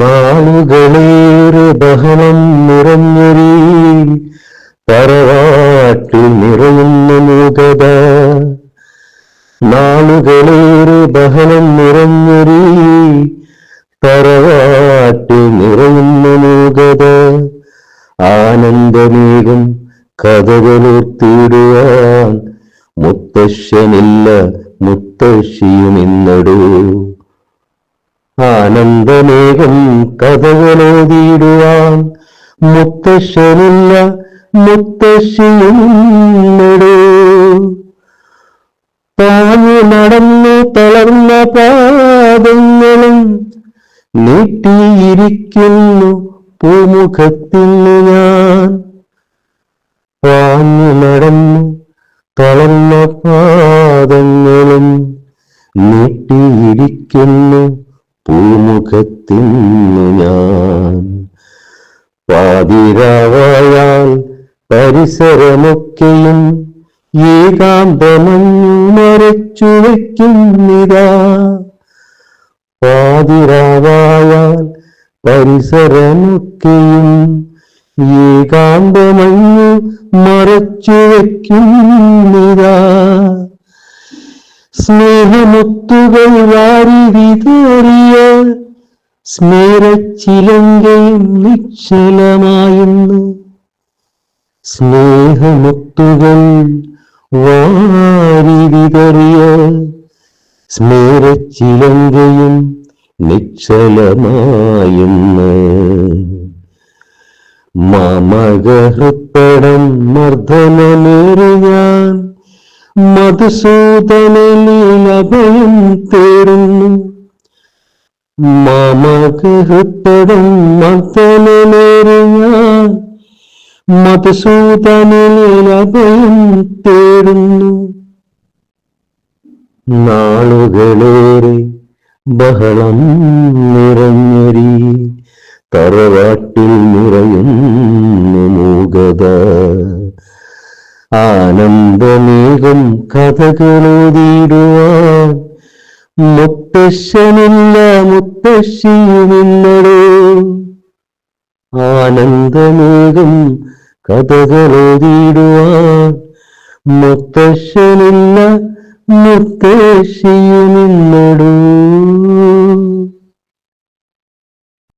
നാളുകളേറെ ബഹളം നിറഞ്ഞൊരു തറവാട്ടിൽ നിറയുന്ന മൂകത. നാളുകളേറെ ബഹളം നിറഞ്ഞൊരു തറവാട്ടിൽ നിറയുന്ന മൂകത. ആനന്ദമേകും കഥകളൂർത്തിയിടുവാൻ മുത്തശ്ശനില്ല മുത്തശ്ശിയുമിന്നടൂ ആനന്ദമേകം കഥകളോതിയിടുവാൻ മുത്തശ്ശനില്ല മുത്തശ്ശിയുടെ പാഞ്ഞു നടന്നു തളർന്ന പാദങ്ങളും നീട്ടിയിരിക്കുന്നു പൂമുഖത്തിൽ ഞാൻ. പാഞ്ഞു നടന്നു തളർന്ന പാദങ്ങളും നീട്ടിയിരിക്കുന്നു പൂമുഖത്തിന്നു ഞാൻ പാതിരാവായാൽ പരിസരമൊക്കെയും ഏകാന്തമഞ്ഞു മറച്ചു വയ്ക്കുന്നിതാ. പാതിരാവായാൽ പരിസരമൊക്കെയും ഏകാന്തമഞ്ഞു മറച്ചു വയ്ക്കുന്നിതാ. സ്നേഹമൊത്തുകൾ വാരി സ്മേരച്ചിലങ്കയും നിശ്ചലമായുന്നു സ്നേഹമുത്തുകൾ വാരി വിതറിയ സ്മേരച്ചിലങ്കയും നിശ്ചലമായുന്നു. മാമകഹൃപ്പടം മർദ്ദനമേറിയാൻ ഞാൻ മധുസൂദനിൽ അഭയം തേടുന്നു. മാമകഹൃപ്പടം മർദ്ദനമേറി ഞാൻ മധുസൂദനിൽ അഭയം തേടുന്നു. നാളുകളേറെ ബഹളം നിറഞ്ഞരി തറവാട്ടിൽ നിറയുന്നു മൂകത. ആനന്ദമേകം കഥകളോതിടുവാൻ മുത്തശ്ശനില്ല മുത്തശ്ശിയുമില്ലടോ. ആനന്ദമേകം കഥകളെഴുതിയിടുവാൻ. മുത്തശ്ശനില്ല മുത്തശ്ശിയുമില്ലടൂ.